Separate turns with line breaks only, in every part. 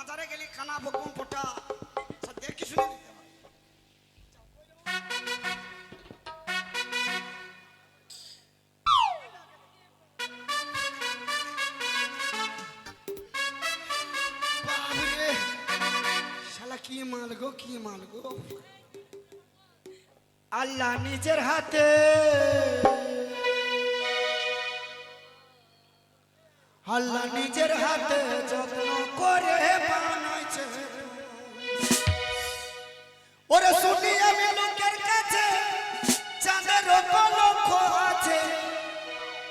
বাজারে গেলে কানা বকুম পোটা শালা কি মাল গো, কি মাল গো। আল্লাহ নিজের হাতে। আল্লাহ নিজের হাতে যত্ন করে ওরে শুনি আমি লোকের কাছে, চাঁদের কলঙ্ক আছে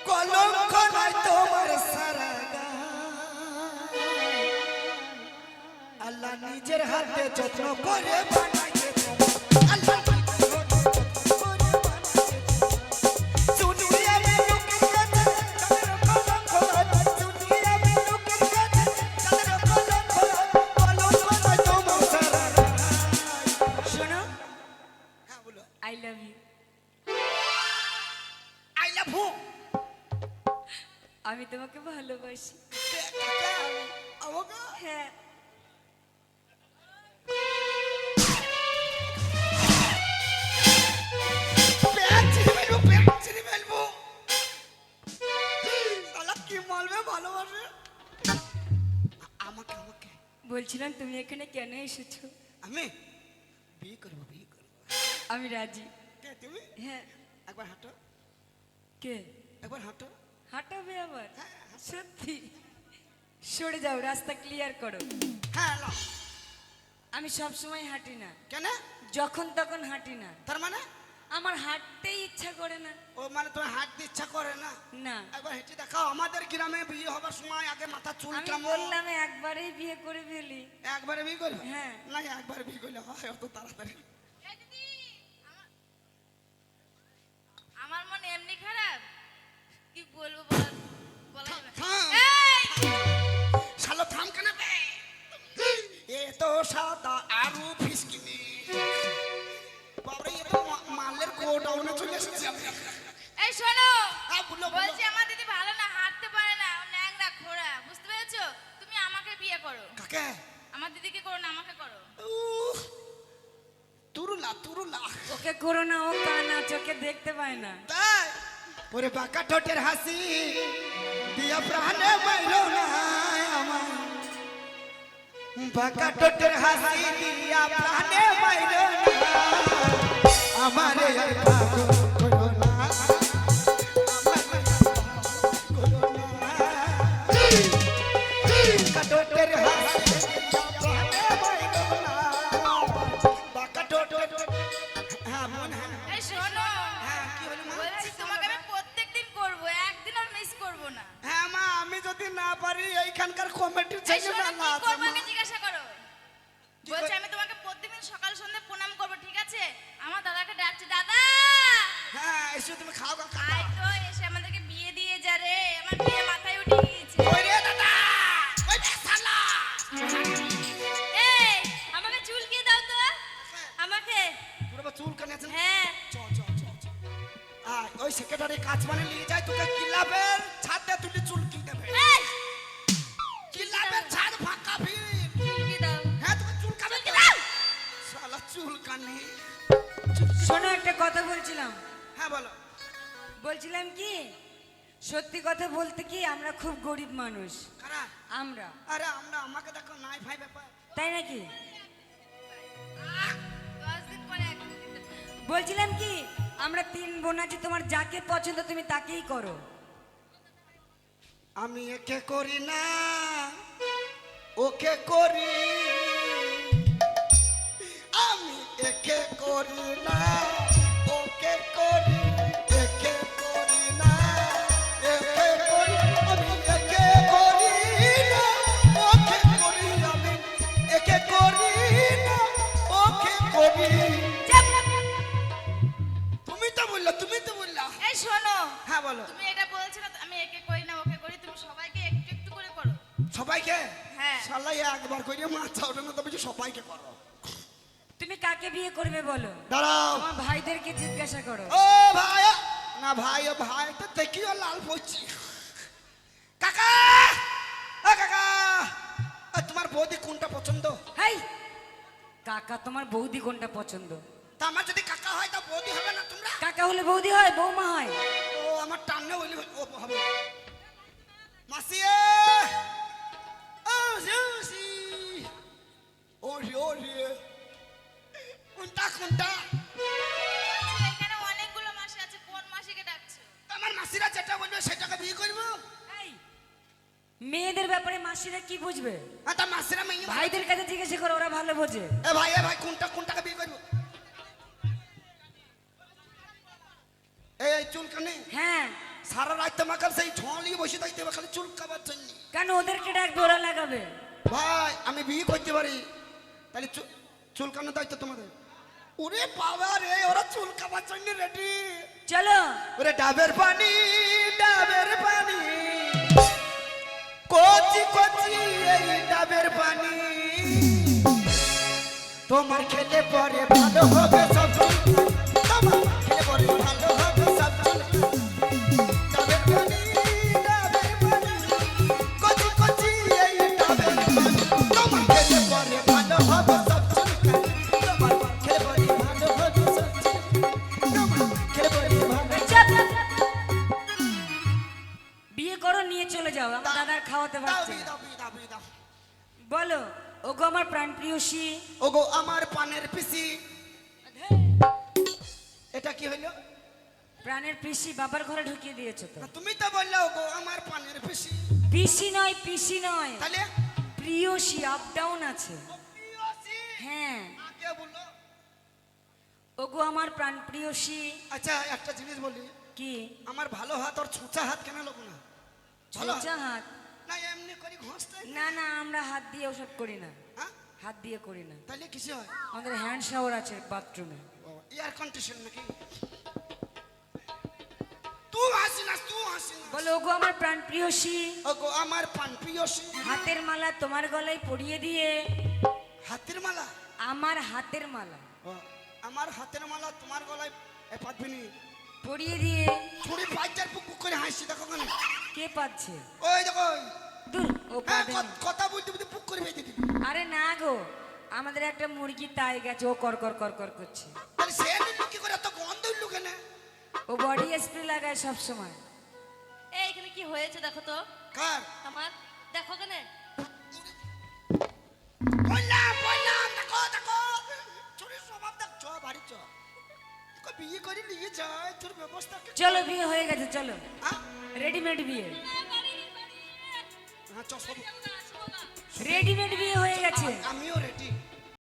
কলঙ্ক নাই তোমার সারা। আল্লাহ নিজের হাতে যত্ন করে বানাইছে আমাকে আমাকে
বলছিলাম তুমি এখানে কেন এসেছ?
আমি? বিয়ে করব বিয়ে করব।
আমি রাজি।
কে তুমি?
হ্যাঁ।
একবার হাঁটো।
কে?
একবার হাঁটো।
হাঁটাবে আবার? সত্যি সরে যাও রাস্তা ক্লিয়ার করো।
হ্যাঁ।
আমি সব সময় হাঁটি না।
কেন?
যখন তখন হাঁটি না।
তার মানে?
আমার হাঁটতেই ইচ্ছা করে না।
ও মানে তোমার হাঁটতে ইচ্ছা করে না?
না।
একবার হেঁটে দেখাও আমাদের গ্রামে বিয়ে হবার সময় আগে মাথা চুল
আমি
কেমন?
বললাম একবারেই বিয়ে করে ফেলি।
একবারে বিয়ে করবে
হ্যাঁ।
না একবার বিয়ে করলে হয় অত তাড়াতাড়ি।
এই দিদি, আমার- আমার মন এমনি খারাপ। কি বলব বলা বলা?
কাকে
আমার দিদিকে করো না আমাকে করো।
তুরুলা তুরুলা।
ওকে করো না ও কানা চোখে দেখতে পায় না।
তাই ওরে বাঁকা ঠোঁটের হাসি দিয়া প্রাণে মাইলো না আমার বাঁকা ঠোঁটের হাসি দিয়া প্রাণে মাইলো না আমারে। আর পাগল কমিটির ছেলে না
কি
মা।
আগে জিজ্ঞাসা করো?
কি
বলছি আমি তোমাকে প্রত্যেকদিন সকাল সন্ধ্যে প্রণাম করব ঠিক আছে? আমার দাদাকে ডাকছে দাদা!
হ্যাঁ এসে তুমি খাও খাও
আয় তো এসে আমাদেরকে বিয়ে দিয়ে যা রে। আমার বিয়ে মাথায় উঠে গিয়েছে।
ওই রে দাদা! ওই রে শালা!
এই আমাকে চুলকিয়ে দাও তো? আমাকে।
চুল কানে আছে
হ্যাঁ।
চ চ চ আয় ওই সেক্রেটারি কাজ মানে নিয়ে যায় তোকে কিলাবের ছাদে তুই চুল চুল কানে
শোনো একটা কথা বলছিলাম।
হ্যাঁ বলো।
বলছিলাম কি সত্যি কথা বলতে কি আমরা খুব গরিব মানুষ। আমরা।
আরে আমরা আমাকে দেখো নাই ভাই ব্যাপার।
তাই নাকি। বলছিলাম কি আমরা তিন বোন আছি তোমার যাকে পছন্দ তুমি তাকেই করো।
আমি একে করি না ওকে করি করি না ওকে করি একে করি না একে করি আমি একে করি না ওকে করি আমি একে করি না ওকে করি। তুমি তো বলল তুমি তো বললা।
এই শোনো
হ্যাঁ বলো।
তুমি এটা বলছো না আমি একে করি না ওকে করি তুমি সবাইকে একটু একটু করে করো।
সবাইকে?
হ্যাঁ।
সাল্লাই একবার করে মাথা না তবে সবাইকে করো?
তুমি কাকে বিয়ে করবে বলো?
দাঁড়াও।
আমার ভাইদেরকে জিজ্ঞাসা করো।
ও ভাই না ভাই ও ভাই তো দেখিও লাল পড়ছি কাকা! ও কাকা! তোমার বৌদি কোনটা পছন্দ?
হাই! কাকা তোমার বৌদি কোনটা পছন্দ?
তা আমার যদি কাকা হয় তা বৌদি হবে না তোমরা?
কাকা হলে বৌদি হয় বৌমা হয়।
ও আমার টান্নে হইলে হবে। মাসি ও
বুঝবে?
তা মাসিরা মেয়ে
ভাইদের কাছে জিজ্ঞেস করো ওরা ভালো বোঝে।
এ ভাই এ ভাই কোনটা কোনটাকে বিয়ে করব? এই এই
হ্যাঁ।
সারা রাত তোমাকে সেই ঝলিয়ে বসে থাকতে হবে খালি চুল জন্য।
কেন ওদেরকে ডাকবে ওরা লাগাবে?
ভাই আমি বিয়ে করতে পারি। তাহলে দায়িত্ব তোমাদের। ওরে বাবা রে ওরা জন্য রেডি
চলো।
ওরে ডাবের পানি ডাবের পানি। কচি কচি এই ডাবের পানি। তোমার খেলে পরে ভালো হবে
প্রিয়সী
ওগো আমার পানের পিসি। এটা কি হইল?
প্রাণের পিসি বাবার ঘরে ঢুকিয়ে দিয়েছ তো।
তুমি তো বললে ওগো আমার পানের পিসি।
পিসি নয় পিসি নয়।
তাহলে?
প্রিয়সী আপ ডাউন আছে। হ্যাঁ। ওগো আমার প্রাণ প্রিয়সী।
আচ্ছা একটা জিনিস বলি।
কি?
আমার ভালো হাত আর ছুঁচা হাত কেন লোক না?
ছোচা হাত?
না এমনি করি ঘষতে?
না না আমরা হাত দিয়ে ওসব করি না।
হ্যাঁ?
হাত দিয়ে করি না।
তাহলে কিসে হয়?
আমাদের হ্যান্ড শাওয়ার আছে বাথরুমে
এয়ার কন্ডিশন নাকি?
বলো ওগো আমার প্রাণ প্রিয়সী।
ওগো আমার পান প্রিয়সী।
হাতের মালা তোমার গলায় পরিয়ে দিয়ে।
হাতের মালা?
আমার হাতের মালা।
আমার হাতের মালা তোমার গলায় এ
পরিয়ে দিয়ে।
ছুরি পাঁচটার পুক করে হাসি দেখো কেন
কে পাচ্ছে?
ওই দেখো
দূর।
ক- কথা বলতে বলতে পুক করে বেঁধে দিবি।
আরে না গো আমাদের একটা মুরগি তাই গেছে ও কর কর কর কর করছে।
সে নিল কি করে এত গন্ধ উঠল কেন?
ও বডি স্প্রে লাগায় সব সময়
এই এখানে কি হয়েছে দেখো তো?
কার?
আমার? দেখো কেন
বললাম বললাম দেখো দেখো। চুরির স্বভাব দেখ চ বাড়ি চ। বিয়ে করে নিয়ে যায় তোর ব্যবস্থা
চলো বিয়ে হয়ে গেছে চলো।
হ্যাঁ
রেডিমেড বিয়ে।
হ্যাঁ
রেডিমেড বিয়ে হয়ে গেছে।
আমিও